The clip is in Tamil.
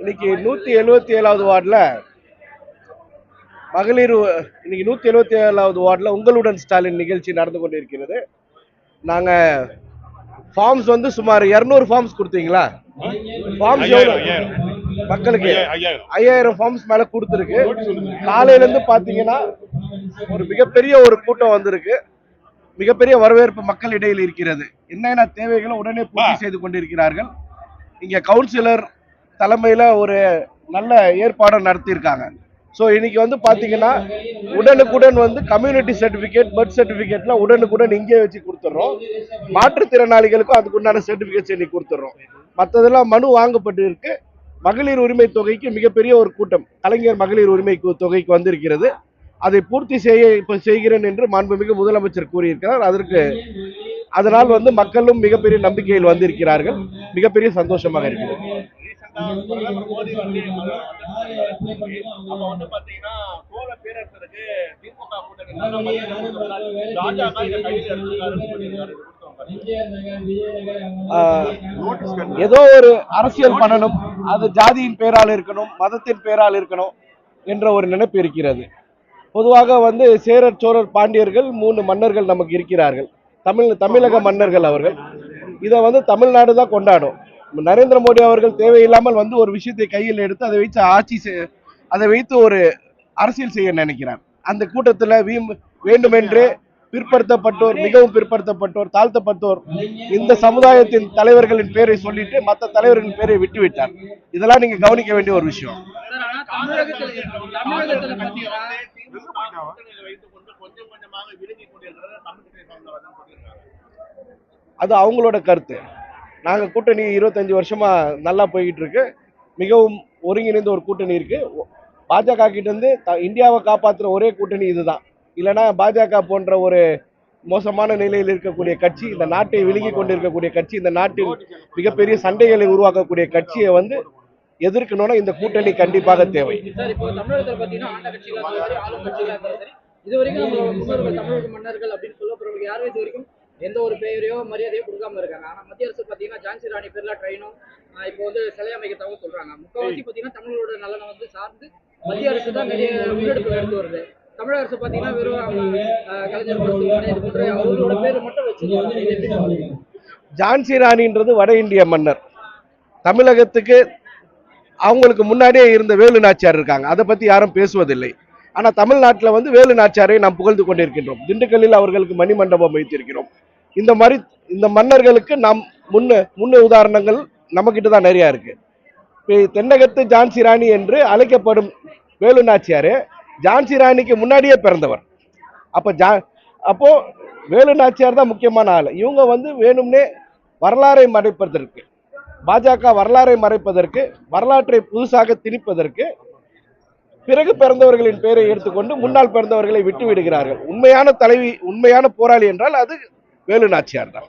இன்னைக்கு நூத்தி எழுபத்தி ஏழாவது வார்டில் மகளிர் இன்னைக்கு நூத்தி எழுபத்தி ஏழாவது வார்டில் உங்களுடன் ஸ்டாலின் நிகழ்ச்சி நடந்து கொண்டிருக்கிறது. நாங்க ஃபார்ம்ஸ் வந்து சுமார் இரநூறு ஃபார்ம்ஸ் கொடுத்தீங்களா? ஃபார்ம்ஸ் மக்களுக்கு ஐயா- ஐயாயிரம். ஐயாயிரம். ஃபார்ம்ஸ் மேல கொடுத்துருக்கு. காலையில இருந்து பாத்தீங்கன்னா ஒரு மிகப்பெரிய ஒரு கூட்டம் வந்திருக்கு. மிகப்பெரிய வரவேற்பு மக்கள் இடையில் இருக்கிறது. என்னென்ன தேவைகளை உடனே பூர்த்தி செய்து கொண்டிருக்கிறார்கள். இங்க கவுன்சிலர் தலைமையில் ஒரு நல்ல ஏற்பாடு நடத்தியிருக்காங்க. ஸோ இன்னைக்கு வந்து பார்த்தீங்கன்னா உடனுக்குடன் வந்து கம்யூனிட்டி சர்டிஃபிகேட் பர்த் சர்டிஃபிகேட்லாம் உடனுக்குடன் இங்கே வச்சு கொடுத்துட்றோம். மாற்றுத்திறனாளிகளுக்கும் அதுக்குண்டான சர்டிஃபிகேட்ஸ் இன்னைக்கு கொடுத்துட்றோம். மற்றதெல்லாம் மனு வாங்கப்பட்டு இருக்கு. மகளிர் உரிமை தொகைக்கு மிகப்பெரிய ஒரு கூட்டம் கலைஞர் மகளிர் உரிமை தொகைக்கு வந்திருக்கிறது. அதை பூர்த்தி செய்ய இப்போ செய்கிறேன் என்று மாண்புமிகு முதலமைச்சர் கூறியிருக்கிறார். அதற்கு அதனால் வந்து மக்களும் மிகப்பெரிய நம்பிக்கையில் வந்திருக்கிறார்கள். மிகப்பெரிய சந்தோஷமாக இருக்கிறது. பிரதமர் மோடி வந்து அப்ப வந்து பாத்தீங்கன்னா சோழ பேரரசருக்கு திமுக கூட்டணி நல்ல மரியாதை கொடுத்திருக்காரு. பாஜக இதை கையில் எடுத்துக்காருன்னு சொல்லியிருக்காரு. ஆஹ், ஏதோ ஒரு அரசியல் பண்ணணும். அது ஜாதியின் பேரால் இருக்கணும் மதத்தின் பேரால் இருக்கணும் என்ற ஒரு நினைப்பு இருக்கிறது. பொதுவாக வந்து சேரர் சோழர் பாண்டியர்கள் மூணு மன்னர்கள் நமக்கு இருக்கிறார்கள். தமிழ் தமிழக மன்னர்கள் அவர்கள். இதை வந்து தமிழ்நாடு தான் கொண்டாடும். நரேந்திர மோடி அவர்கள் தேவையில்லாமல் வந்து ஒரு விஷயத்தை கையில் எடுத்து அதை வைத்து ஆட்சி அதை வைத்து ஒரு அரசியல் செய்ய நினைக்கிறார். அந்த கூட்டத்தில் வீம் வேண்டுமென்றே பிற்படுத்தப்பட்டோர் மிகவும் பிற்படுத்தப்பட்டோர் தாழ்த்தப்பட்டோர் இந்த சமுதாயத்தின் தலைவர்களின் பேரை சொல்லிட்டு மற்ற தலைவர்களின் பேரை விட்டு விட்டார் இதெல்லாம் நீங்க கவனிக்க வேண்டிய ஒரு விஷயம். அது அவங்களோட கருத்து. நாங்கள் கூட்டணி இருபத்தஞ்சி வருஷமாக நல்லா போய்கிட்டு இருக்கு மிகவும் ஒருங்கிணைந்த ஒரு கூட்டணி இருக்குது பாஜக கிட்டேருந்து த- இந்தியாவை காப்பாற்றுற ஒரே கூட்டணி இதுதான். இல்லைன்னா பாஜக போன்ற ஒரு மோசமான நிலையில் இருக்கக்கூடிய கட்சி இந்த நாட்டை விழுங்கி கொண்டிருக்கக்கூடிய கட்சி இந்த நாட்டில் மிகப்பெரிய சண்டைகளை உருவாக்கக்கூடிய கட்சியை வந்து எதிர்க்கணும்னா இந்த கூட்டணி கண்டிப்பாக தேவை. இது வரைக்கும் மன்னர்கள் அப்படின்னு சொல்லப்படுறவங்க யாரும் இது வரைக்கும் எந்த ஒரு பெயரையோ மரியாதையோ கொடுக்காம இருக்காங்க. ஆனா மத்திய அரசு பாத்தீங்கன்னா ஜான்சி ராணி பேர்ல ட்ரெயினும் இப்போ வந்து சிலை அமைக்கிறதாக சொல்றாங்க. முக்கால்வாசி பாத்தீங்கன்னா தமிழரோட நலனை வந்து சார்ந்து மத்திய அரசு தான் நிறைய முன்னெடுப்பு எடுத்து வருது. தமிழக அரசு பாத்தீங்கன்னா வெறும் அவங்க, கலைஞர் மருத்துவமனை இது போன்ற அவங்களோட பேரை மட்டும் பாக்குறீங்க? ஜான்சி ராணின்றது வட இந்திய மன்னர். தமிழகத்துக்கு அவங்களுக்கு முன்னாடியே இருந்த வேலு நாச்சியார் இருக்காங்க. அதை பத்தி யாரும் பேசுவதில்லை. ஆனா தமிழ்நாட்டில் வந்து வேலு நாச்சியாரை நாம் புகழ்ந்து கொண்டிருக்கின்றோம். திண்டுக்கல்லில் அவர்களுக்கு மணிமண்டபம் வைத்திருக்கிறோம். இந்த மாதிரி இந்த மன்னர்களுக்கு நாம் முன்னு முன்னு உதாரணங்கள் நம்மக்கிட்ட தான் நிறையா இருக்குது இப்போ தென்னகத்து ஜான்சி ராணி என்று அழைக்கப்படும் வேலு நாச்சியார் ஜான்சி ராணிக்கு முன்னாடியே பிறந்தவர். அப்போ ஜா அப்போது வேலு நாச்சியார் தான் முக்கியமான ஆள். இவங்க வந்து வேணும்னே வரலாறை மறைப்பதற்கு பாஜக வரலாறை மறைப்பதற்கு வரலாற்றை புதுசாக திணிப்பதற்கு பிறகு பிறந்தவர்களின் பெயரை எடுத்துக்கொண்டு முன்னால் பிறந்தவர்களை விட்டு விடுகிறார்கள் உண்மையான தலைவி உண்மையான போராளி என்றால் அது வேலு நாச்சியார் தான்.